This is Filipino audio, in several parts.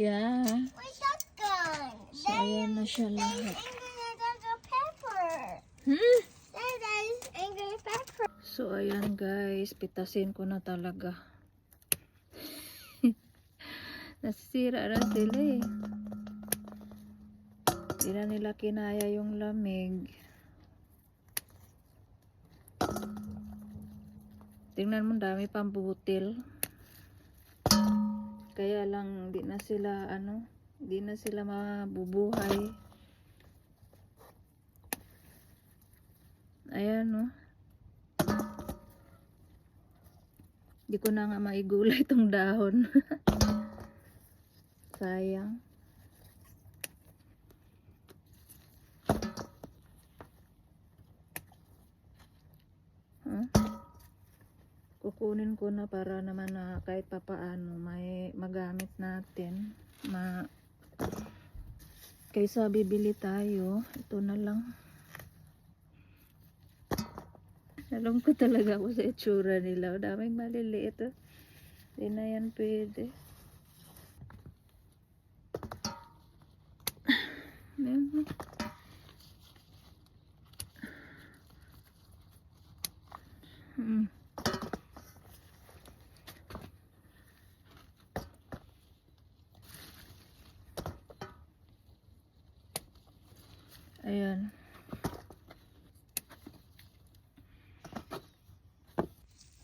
Yeah. My shotgun. So, ayan na siya lahat. Hmm? So, ayan guys. Pitasin ko na talaga. Nasisira na sila eh. Hindi na nila kinaya yung lamig. Tingnan mo, dami pang butil. Kaya lang, di na sila, ano, di na sila mabubuhay. Ayan, no. Di ko na nga maigulay itong dahon. Sayang. Kukunin ko na para naman na kahit papaano may magamit natin. Ma kaysa bibili tayo, ito na lang. Alam ko talaga ako sa itsura nila. Daming maliliit. Oh. Hindi na yan pwede. Oh. Ayan.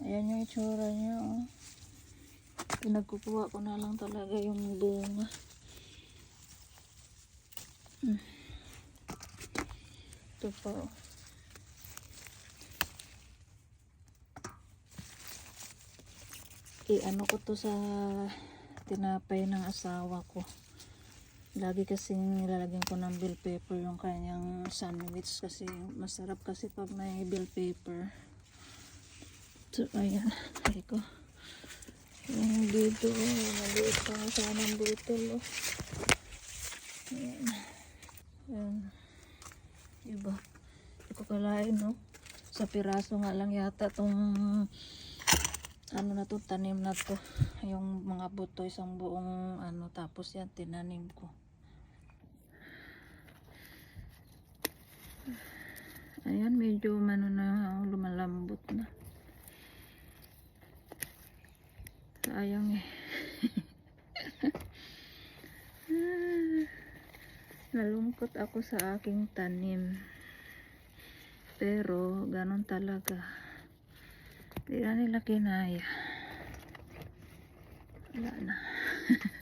Ayan yung itsura niya, oh. Pinagkukuha ko na lang talaga yung bunga. Hmm. Ito pa, oh. I-ano ko to sa tinapay ng asawa ko. Lagi kasi nilalagyan ko ng bell pepper yung kanyang sandwich kasi masarap kasi pag may bell pepper. So, ayan. Ay ko. Yung dito, maliit pa nga sana ang bottle, oh. Ayan. Ayan. Diba? Hindi ko kalain, no? Sa piraso nga lang yata tong ano na to, tanim na to. Yung mga buto, isang buong ano, tapos yan, tinanim ko. Ayan, medyo mano na, lumalambot na. Sayang eh. Nalungkot ako sa aking tanim. Pero, ganon talaga. Hindi na nila kinaya. Wala na.